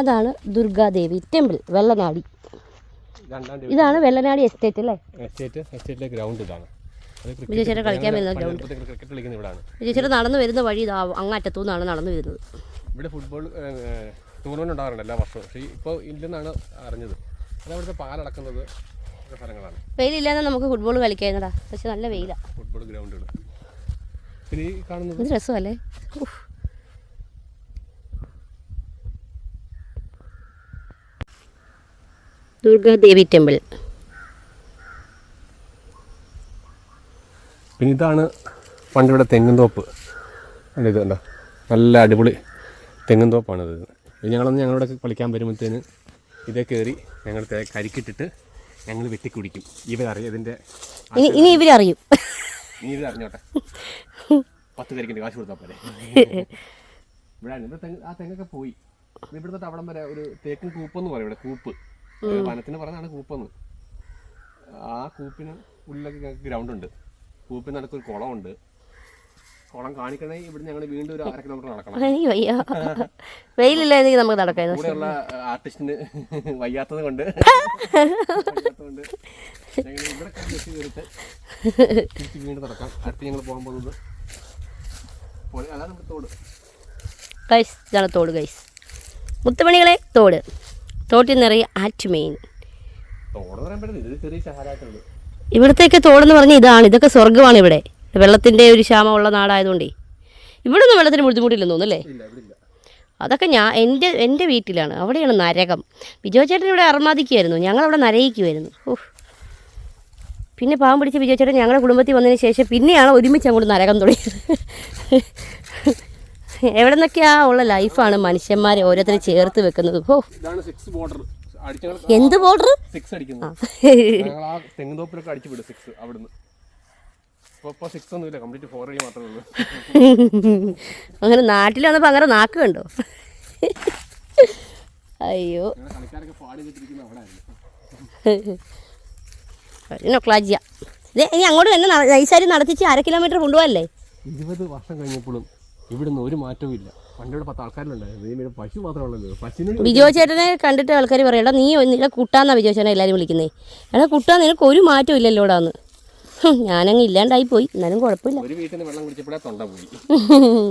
അതാണ് ദുർഗാദേവി ടെമ്പിൾ വെള്ളനാടി. ഇതാണ് വെള്ളനാടി എസ്റ്റേറ്റ് അല്ലേ? എസ്റ്റേറ്റ് എസ്റ്റേറ്റിലെ ഗ്രൗണ്ട് ഇതാണ്. cricket കളിക്കാൻ വരുന്ന ഗ്രൗണ്ട് വിജയചേട്ടൻ നടന്നു വരുന്ന വഴി ഇതാ അങ്ങാറ്റത്തു നിന്നാണ് നടന്നു വരുന്നത്. ഇവിടെ ഫുട്ബോൾ ടൂർണമെന്റ് ഉണ്ടാകാറുണ്ട് എല്ലാ വർഷവും. പക്ഷേ ഇപ്പോൾ ഇല്ലെന്നാണ് അറിഞ്ഞത്. അത് അവിടുത്തെ പാലടക്കുന്നത് സ്ഥലങ്ങളാണ്. വെയിലില്ലാതെ നമുക്ക് ഫുട്ബോൾ കളിക്കായിരുന്നടാ. പക്ഷെ നല്ല വെയിലാണ് ഫുട്ബോൾ ഗ്രൗണ്ടുകൾ പിന്നെ ഈ കാണുന്നത് രസമല്ലേ? ദുർഗാദേവി ടെമ്പിൾ. പിന്നെ ഇതാണ് പണ്ടിവിടെ തെങ്ങും തോപ്പ് അല്ല ഇത് കണ്ടോ? നല്ല അടിപൊളി തെങ്ങും തോപ്പാണ് ഇത് ഞങ്ങളൊന്ന് ഞങ്ങളുടെ കളിക്കാൻ വരുമ്പോഴത്തേന് ഇതേ കയറി ഞങ്ങൾ കരിക്കിട്ടിട്ട് ഞങ്ങൾ വെട്ടിക്കുടിക്കും. ഇവരറിയും ഇതിന്റെ ഇനി ഇനി ഇവരറിയും നീ ഇത് അറിഞ്ഞോട്ടെ. പത്ത് കരിക്കിന്റെ കാശ് കൊടുത്താൽ പോലെ ഇവിടെ ഇവിടെ തെങ്ങ് ആ തെങ്ങൊക്കെ പോയി. ഇവിടുത്തെ ഇവിടെ അവിടം വരെ ഒരു തേക്കും കൂപ്പെന്ന് പറയും ഇവിടെ കൂപ്പ്. വനത്തിന് പറഞ്ഞാണ് കൂപ്പെന്ന്. ആ കൂപ്പിന് ഉള്ളിലൊക്കെ ഗ്രൗണ്ട് ഉണ്ട് കൂപ്പിന് നടക്കൊരു കുളമുണ്ട്. കുളം കാണിക്കണേ ഇവിടെ ഞങ്ങൾ വീണ്ടും ഒരു അര കിലോമീറ്റർ നടക്കണം. എനിക്ക് വയ്യ. വെയിലില്ലായിരുന്നെങ്കിൽ നമുക്ക് നടക്കായിരുന്നു കൂടെയുള്ള ആർട്ടിസ്റ്റിന് വയ്യാത്തത് കൊണ്ട്. വയ്യാത്തത് കൊണ്ട് ഞങ്ങൾ ഇവിടെ തിരിച്ച് വീണ്ടും നടക്കാം. അടുത്ത് ഞങ്ങൾ പോകാൻ പോകുന്നത് അതാണ് നമ്മുടെ തോട്. ഗൈസ് ഇതാണ് തോട് ഗൈസ് മുത്തുമണികളെ തോട്. തോട്ടിൽ നിറയെ ശാലായിട്ടുള്ളൂ ഇവിടത്തേക്ക് തോടെന്ന് പറഞ്ഞാൽ ഇതാണ്. ഇതൊക്കെ സ്വർഗമാണ് ഇവിടെ. വെള്ളത്തിന്റെ ഒരു ക്ഷാമമുള്ള നാടായതുകൊണ്ടേ. ഇവിടെ ഒന്നും വെള്ളത്തിന് ബുദ്ധിമുട്ടില്ലെന്ന് തോന്നുന്നല്ലേ അതൊക്കെ ഞാൻ എന്റെ എന്റെ വീട്ടിലാണ്. അവിടെയാണ് നരകം. വിജയ ചേട്ടൻ ഇവിടെ അർമാദിക്കുമായിരുന്നു ഞങ്ങളവിടെ നരയിക്കുമായിരുന്നു ഓഹ് പിന്നെ പാവം പിടിച്ച് വിജയ ചേട്ടൻ ഞങ്ങളുടെ കുടുംബത്തിൽ വന്നതിന് ശേഷം പിന്നെയാണ് ഒരുമിച്ച് അങ്ങോട്ട് നരകം തുടങ്ങിയത്. എവിടെ നിന്നൊക്കെയാ ഉള്ള ലൈഫാണ് മനുഷ്യന്മാരെ ഓരോരുത്തരെ ചേർത്ത് വെക്കുന്നത്. ഓ എന്ത് ബോർഡർ അങ്ങനെ നാട്ടിൽ വന്നപ്പോ അങ്ങനെ നാക്ക് കണ്ടോ? അയ്യോ. നൊക്ലാജിയ ഇനി അങ്ങോട്ട് തന്നെ നൈസാരി നടത്തിച്ച് അര കിലോമീറ്റർ കൊണ്ടുപോകല്ലേ? ഇരുപത് വർഷം കഴിഞ്ഞപ്പോഴും ഇവിടുന്ന് ഒരു മാറ്റവും ഇല്ല. പണ്ടിവിടെ പത്ത് ആൾക്കാരുണ്ടായിരുന്നു പശു മാത്രമേ ഉള്ളൂ പശുവിന് ബിജോ ചേട്ടനെ കണ്ടിട്ട് ആൾക്കാർ പറയണ്ട നീ നിന്നെ കുട്ടാന്നാ ബിജോ ചേട്ടനെ എല്ലാവരും വിളിക്കുന്നത് എടാ കുട്ടാ നിനക്ക് ഒരു മാറ്റവും ഇല്ലല്ലോ ഇവിടെ ഞാനങ്ങ് ഇല്ലാണ്ടായി പോയി. എന്നാലും കുഴപ്പമില്ല. ഒരു വീട്ടിൽ നിന്ന് വെള്ളം കുടിച്ചപ്പോഴേ തൊണ്ട പോയി.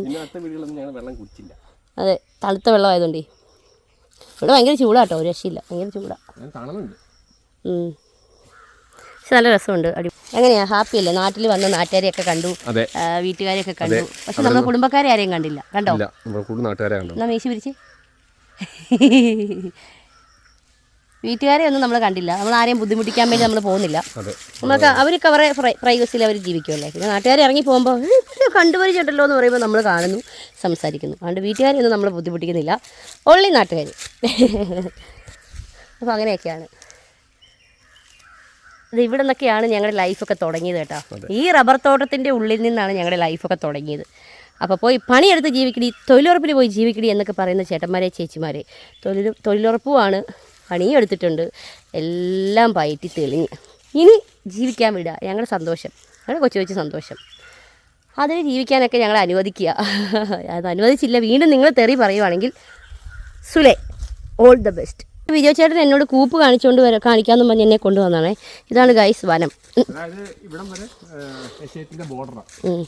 ഇന്നത്തെ അടുത്ത വീടുകളൊന്നും ഞങ്ങൾ വെള്ളം കുടിച്ചില്ല. അതെ തണുത്ത വെള്ളമായതുകൊണ്ടേ. ഇവിടെ ഭയങ്കര ചൂടാട്ടോ ഒരു രക്ഷയില്ല. ഭയങ്കര ചൂടാ. ഉം. പക്ഷെ നല്ല രസമുണ്ട്. അടി എങ്ങനെയാ? ഹാപ്പി അല്ലേ? നാട്ടിൽ വന്ന നാട്ടുകാരെയൊക്കെ കണ്ടു. വീട്ടുകാരെയൊക്കെ കണ്ടു. പക്ഷെ നമ്മുടെ കുടുംബക്കാരെ ആരെയും കണ്ടില്ല. കണ്ടോ? ഇല്ല. നമ്മുടെ കൂടുതൽ നാട്ടുകാരെ കണ്ടു. എന്നാ മീശ പിരിച്ച് വീട്ടുകാരെ ഒന്നും നമ്മൾ കണ്ടില്ല. നമ്മൾ ആരെയും ബുദ്ധിമുട്ടിക്കാൻ വേണ്ടി നമ്മൾ പോകുന്നില്ല. അതെ. നമുക്ക് അവർക്ക് അവരെ പ്രൈവസിയിൽ അവർ ജീവിക്കുമല്ലേ പിന്നെ നാട്ടുകാരെ ഇറങ്ങി പോകുമ്പോൾ കണ്ടുപരിച്ചിട്ടല്ലോ എന്ന് പറയുമ്പോൾ നമ്മൾ കാണുന്നു സംസാരിക്കുന്നു. അതുകൊണ്ട് വീട്ടുകാരെ ഒന്നും നമ്മൾ ബുദ്ധിമുട്ടിക്കുന്നില്ല. ഓൺലി നാട്ടുകാർ അപ്പോൾ അങ്ങനെയൊക്കെയാണ്. ഇത് ഇവിടെ നിന്നൊക്കെയാണ് ഞങ്ങളുടെ ലൈഫൊക്കെ തുടങ്ങിയത് കേട്ടോ. ഈ റബ്ബർ തോട്ടത്തിന്റെ ഉള്ളിൽ നിന്നാണ് ഞങ്ങളുടെ ലൈഫൊക്കെ തുടങ്ങിയത്. അപ്പോൾ പോയി പണിയെടുത്ത് ജീവിക്കടി തൊഴിലുറപ്പിന് പോയി ജീവിക്കടി എന്നൊക്കെ പറയുന്ന ചേട്ടന്മാരെ ചേച്ചിമാരെ. തൊഴിൽ തൊഴിലുറപ്പുമാണ് പണിയും എടുത്തിട്ടുണ്ട് എല്ലാം പയറ്റി തെളിഞ്ഞ്. ഇനി ജീവിക്കാൻ വിടുക. ഞങ്ങളുടെ സന്തോഷം. ഞങ്ങളുടെ കൊച്ചു കൊച്ചു സന്തോഷം. അതിന് ജീവിക്കാനൊക്കെ ഞങ്ങളെ അനുവദിക്കുക. അത് അനുവദിച്ചില്ല. വീണ്ടും നിങ്ങൾ തെറി പറയുവാണെങ്കിൽ സുലേ ഓൾ ദ ബെസ്റ്റ് വിജയ ചേട്ടൻ എന്നോട് കൂപ്പ് കാണിച്ചുകൊണ്ട് വരാം കാണിക്കാമെന്ന് പറഞ്ഞ് എന്നെ കൊണ്ടുവന്നാണേ. ഇതാണ് ഗൈസ് വനം. അതായത് ഇവിടം വരെ എസ്റ്റേറ്റിന്റെ ബോർഡറാണ്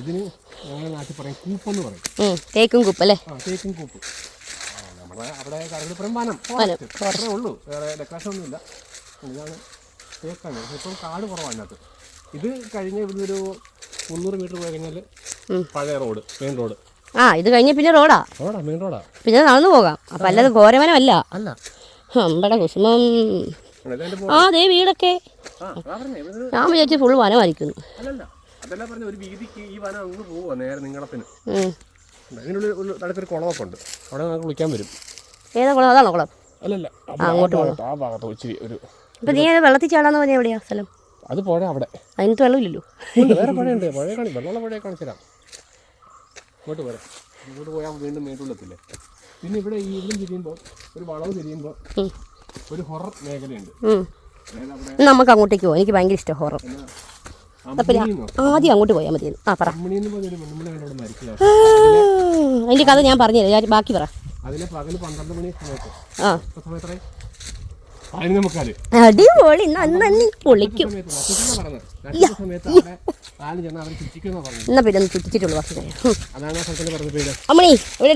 ഇതിന് ഞങ്ങളുടെ നാട്ടിൽ പറയും കൂപ്പെന്ന് പറയും. തേക്കും കൂപ്പ് അല്ലേ? തേക്കും കൂപ്പ്. നമ്മുടെ അവിടെ വനം. വനം, അത്രേ ഉള്ളൂ. വേറെ ഡെക്കറേഷൻ ഒന്നുമില്ല ഇതാണ് തേക്കാണ്. ഇപ്പം കാട് കുറവാണ് അതിനകത്ത്. ഇത് കഴിഞ്ഞ ഇവിടുന്ന് ഒരു മുന്നൂറ് മീറ്റർ പോയി കഴിഞ്ഞാൽ പഴയ റോഡ് മെയിൻ റോഡ് ആ ഇത് കഴിഞ്ഞ പിന്നെ റോഡാ റോഡാ മെയിൻ റോഡാ പിന്നെ നടന്നു പോകാം. അപ്പം അല്ലാതെ ഘോരവനമല്ല. അല്ല. അമ്പടെ കുസുമം. ആ അതേ വീടൊക്കെ ഞാൻ വിചാരിച്ചു ഫുൾ വനമായിരിക്കുന്നു അതല്ല പറഞ്ഞ ഒരു വീതിക്ക് ഈ വനം അങ്ങ് പോവാ നേരെ നിങ്ങളത്തിന്. ഉം. അതിനുള്ളിൽ ഒരു അടുത്തൊരു കുളമൊക്കെ ഉണ്ട്. അവിടെ നമുക്ക് കുളിക്കാൻ വരും. ഏതാ കുളം? അതാണോ കുളം? അല്ലല്ല അങ്ങോട്ട് ആ ഭാഗത്ത് ഇച്ചിരി ഒരു നീ വെള്ളത്തിൽ ചാടാന്ന് പറഞ്ഞ എവിടെയാ സ്ഥലം? അത് പുഴ അവിടെ. അതിനകത്ത് വെള്ളമില്ലല്ലോ. വേറെ പുഴയുണ്ട് പുഴ കാണി വെള്ളമുള്ള പുഴയെ കാണിച്ചു തരാം. ഇങ്ങോട്ട് പോരാ ഇങ്ങോട്ട് പോയാൽ വീണ്ടും മേട്ടുള്ളത്തില്ലേ? പിന്നെ ഇവിടെ ഈ ഇവിടും തിരിയുമ്പോൾ ഒരു വളവ് തിരിയുമ്പോൾ ഒരു ഹൊറർ മേഖലയുണ്ട്. നമുക്ക് അങ്ങോട്ടേക്ക് പോകാം എനിക്ക് ഭയങ്കര ഇഷ്ടം ഹൊറർ ആദ്യം അങ്ങോട്ട് പോയാൽ മതി ആ പറ. അതിന്റെ കഥ ഞാൻ പറഞ്ഞുതരാം ബാക്കി പറ. അതിലെ പകൽ പന്ത്രണ്ട് മണി സമയത്ത്. ആ. അടിപൊളി നന്നി പൊളിക്കും എന്നാ പിന്നെ ഒന്ന് ചുറ്റിച്ചിട്ടുള്ളൂ ബാക്കി അമ്മണി എവിടെ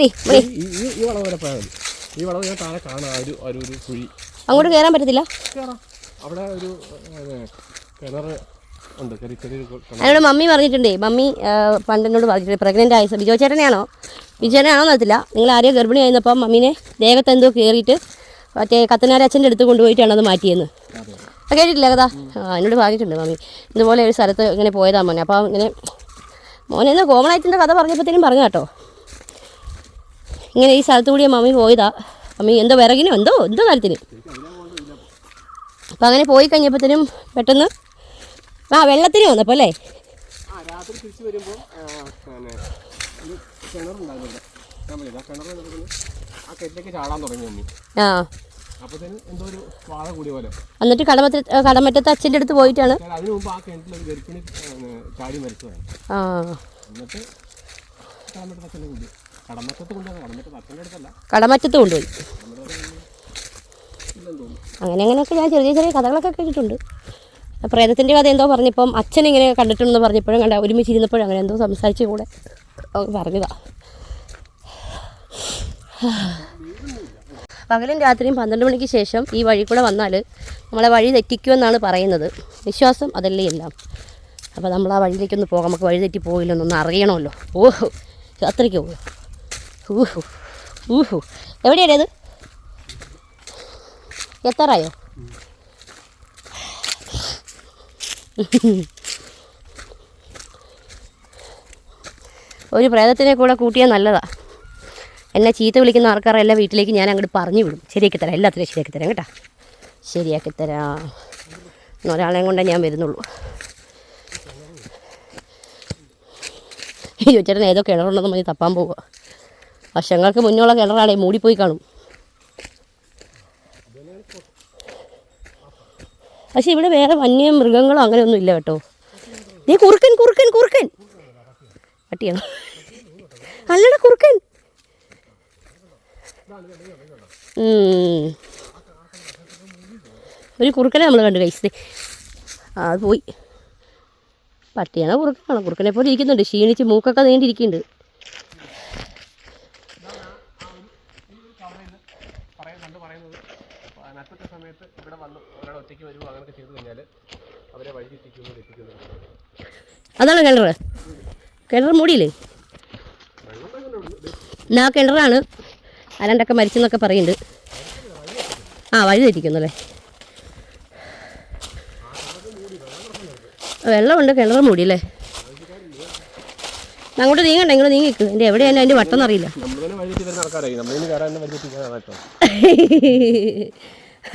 അങ്ങോട്ട് കയറാൻ പറ്റത്തില്ല? അതിനോട് മമ്മി പറഞ്ഞിട്ടുണ്ടേ. മമ്മി പണ്ട് എന്നോട് പറഞ്ഞിട്ടുണ്ട്. പ്രഗ്നന്റ് ആയ ബിജോ ചേട്ടനെയാണോ? ബിജോ ചേട്ടനാണോ എന്നറിയത്തില്ല നിങ്ങൾ ആരെയോ ഗർഭിണി ആയിരുന്നപ്പം മമ്മീനെ ദേഹത്ത് എന്തോ കയറിയിട്ട് മറ്റേ കത്തനാര അച്ഛന്റെ അടുത്ത് കൊണ്ടുപോയിട്ടാണ് അത് മാറ്റിയെന്ന്. കേട്ടിട്ടില്ല കഥ? ആ എന്നോട് പറഞ്ഞിട്ടുണ്ട് മമ്മി ഇതുപോലെ ഒരു സ്ഥലത്ത് ഇങ്ങനെ പോയതാ മോനെ. അപ്പോൾ ഇങ്ങനെ മോനെ ഇന്ന് കോമൺ ആയിട്ടിന്റെ കഥ പറഞ്ഞപ്പോഴത്തേനും പറഞ്ഞു കേട്ടോ. ഇങ്ങനെ ഈ സ്ഥലത്ത് കൂടി മമ്മി പോയതാ. മമ്മി എന്തോ വിറകിനോ? എന്തോ എന്തോ കാര്യത്തിന്. അപ്പം അങ്ങനെ പോയി കഴിഞ്ഞപ്പോഴത്തേനും പെട്ടെന്ന് ആ വെള്ളത്തിന് വന്നപ്പോൾ അല്ലേ? കിണറുണ്ടായിരുന്നു ആ കിണർ കെട്ടിലേക്ക് ചാടാൻ തുടങ്ങി മമ്മി ആ. എന്തോ ഒരു വാഴ പോലെ. എന്നിട്ട് കടമറ്റ കടമറ്റത്ത് അച്ഛന്റെ അടുത്ത് പോയിട്ടാണ്? അതിനു മുമ്പ് ആ കിണറ്റിൽ ഒരു ഗർഭിണി ഏ, ചാടി മരിച്ചതാണ്. ആ. എന്നിട്ട് കടമറ്റത്ത് അച്ഛനെ കൂടി കടമറ്റത്ത് കൊണ്ടുവന്ന കടമറ്റത്ത് അച്ഛന്റെ അടുത്തല്ല. കടമറ്റത്ത് കൊണ്ടുപോയി. അങ്ങനെ അങ്ങനെയൊക്കെ ഞാൻ ചെറിയ ചെറിയ കഥകളൊക്കെ കേട്ടിട്ടുണ്ട്. പ്രേതത്തിന്റെ കഥ എന്തോ പറഞ്ഞപ്പം അച്ഛൻ ഇങ്ങനെ കണ്ടിട്ടുണ്ടെന്ന് പറഞ്ഞപ്പോഴും കണ്ട ഒരുമിച്ചിരുന്നപ്പോഴും അങ്ങനെ എന്തോ സംസാരിച്ച് കൂടെ പറഞ്ഞതാണ് പറഞ്ഞതാ. പകലും രാത്രിയും പന്ത്രണ്ട് മണിക്ക് ശേഷം ഈ വഴി കൂടെ വന്നാൽ നമ്മളെ വഴി തെറ്റിക്കുമെന്നാണ് പറയുന്നത്. വിശ്വാസം അതല്ലേ എല്ലാം. അപ്പോൾ നമ്മൾ ആ വഴിയിലേക്കൊന്ന് പോകാം. നമുക്ക് വഴി തെറ്റി പോയില്ലെന്നൊന്ന് അറിയണമല്ലോ. ഓഹോ അത്രയ്ക്ക് പോകും ഊഹു ഊഹു. എവിടെയാണ് എത്താറായോ? ഒരു പ്രേതത്തിനെ കൂടെ കൂട്ടിയാൽ നല്ലതാ. എന്നെ ചീത്ത വിളിക്കുന്ന ആൾക്കാരെ എല്ലാം വീട്ടിലേക്ക് ഞാൻ അങ്ങോട്ട് പറഞ്ഞു വിടും. ശരിയാക്കി തരാം. എല്ലാത്തിനും ശരിയാക്കി തരാം കേട്ടോ. ശരിയാക്കി തരാം. ഒരാളെയും കൊണ്ടേ ഞാൻ വരുന്നുള്ളൂ. ഈ ചേട്ടൻ ഏതോ കിണറുണ്ടെന്ന് മതി തപ്പാൻ പോവുക. വർഷങ്ങൾക്ക് മുന്നുള്ള കിണറാണേ. മൂടിപ്പോയി കാണും. പക്ഷെ ഇവിടെ വേറെ വന്യ മൃഗങ്ങളോ അങ്ങനെയൊന്നും ഇല്ല കേട്ടോ. നീ കുറുക്കൻ കുറുക്കൻ കുറുക്കൻ. പട്ടിയാണോ? അല്ലട കുറുക്കൻ. ഒരു കുറുക്കനെ നമ്മൾ കണ്ടു കഴിച്ചത് ആ അത് പോയി. പട്ടിയാണോ കുറുക്കനാണോ. കുറുക്കനെ പോലെ ഇരിക്കുന്നുണ്ട്. ക്ഷീണിച്ച് മൂക്കൊക്കെ നീണ്ടിരിക്കുന്നുണ്ട്. സമയത്ത് ഇവിടെ വന്ന് ഒരാൾ ഒറ്റയ്ക്ക് വരുമോ അങ്ങനെയൊക്കെ ചെയ്തു കഴിഞ്ഞാൽ അവരെ വഴി തെറ്റിക്കുന്നു തെറ്റിക്കുന്നു അതാണ് കിണർ കിണർ മൂടിയില്ലേ എന്നാ കിണറാണ്. ആരാണ്ടൊക്കെ മരിച്ചെന്നൊക്കെ പറയുന്നുണ്ട്. ആ വഴി തെറ്റിക്കുന്നു അല്ലേ? വെള്ളമുണ്ട് കിണർ മൂടിയല്ലേ അങ്ങോട്ട് നീങ്ങണ്ട ഇങ്ങോട്ട് നീങ്ങിക്ക് എന്റെ എവിടെയാണ് അതിന്റെ വട്ടം അറിയില്ല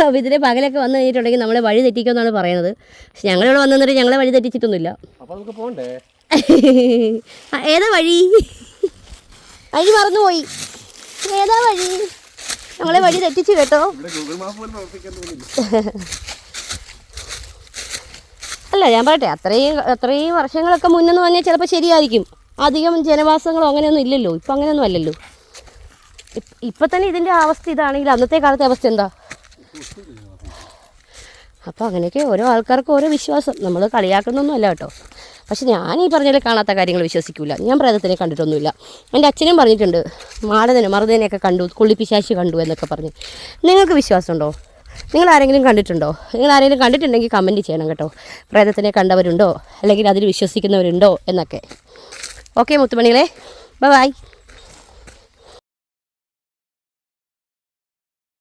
അപ്പോൾ ഇതിലെ പകലൊക്കെ വന്നു കഴിഞ്ഞിട്ടുണ്ടെങ്കിൽ നമ്മളെ വഴി തെറ്റിക്കുമെന്നാണ് പറയുന്നത്. പക്ഷെ ഞങ്ങളിവിടെ വന്നിട്ട് ഞങ്ങളെ വഴി തെറ്റിച്ചിട്ടൊന്നുമില്ല. ഏതാ വഴി? വഴി മറന്നുപോയി. ഏതാ വഴി. ഞങ്ങളെ വഴി തെറ്റിച്ചു കേട്ടോ. അല്ല ഞാൻ പറയട്ടെ അത്രയും അത്രയും വർഷങ്ങളൊക്കെ മുന്നെന്ന് പറഞ്ഞാൽ ചിലപ്പോൾ ശരിയായിരിക്കും. അധികം ജനവാസങ്ങളോ അങ്ങനെയൊന്നും ഇല്ലല്ലോ. ഇപ്പം അങ്ങനെയൊന്നും അല്ലല്ലോ. ഇപ്പ- ഇപ്പം തന്നെ ഇതിന്റെ അവസ്ഥ ഇതാണെങ്കിൽ അന്നത്തെ കാലത്തെ അവസ്ഥ എന്താ? അപ്പോൾ അങ്ങനെയൊക്കെ ഓരോ ആൾക്കാർക്കും ഓരോ വിശ്വാസം. നമ്മൾ കളിയാക്കുന്നൊന്നുമല്ല കേട്ടോ. പക്ഷെ ഞാൻ ഈ കാണാത്ത കാര്യങ്ങൾ വിശ്വസിക്കില്ല ഞാൻ പ്രേതത്തിനെ കണ്ടിട്ടൊന്നുമില്ല. എന്റെ അച്ഛനും പറഞ്ഞിട്ടുണ്ട് മാടതിനെ മറുതനെയൊക്കെ കണ്ടു കൊള്ളിപ്പിശാശി കണ്ടു എന്നൊക്കെ പറഞ്ഞ്. നിങ്ങൾക്ക് വിശ്വാസമുണ്ടോ? നിങ്ങൾ ആരെങ്കിലും കണ്ടിട്ടുണ്ടോ? നിങ്ങൾ ആരെങ്കിലും കണ്ടിട്ടുണ്ടെങ്കിൽ കമന്റ് ചെയ്യണം കേട്ടോ. പ്രേതത്തിനെ കണ്ടവരുണ്ടോ? അല്ലെങ്കിൽ അതിൽ വിശ്വസിക്കുന്നവരുണ്ടോ? എന്നൊക്കെ. Okay മുത്തുമണികളെ by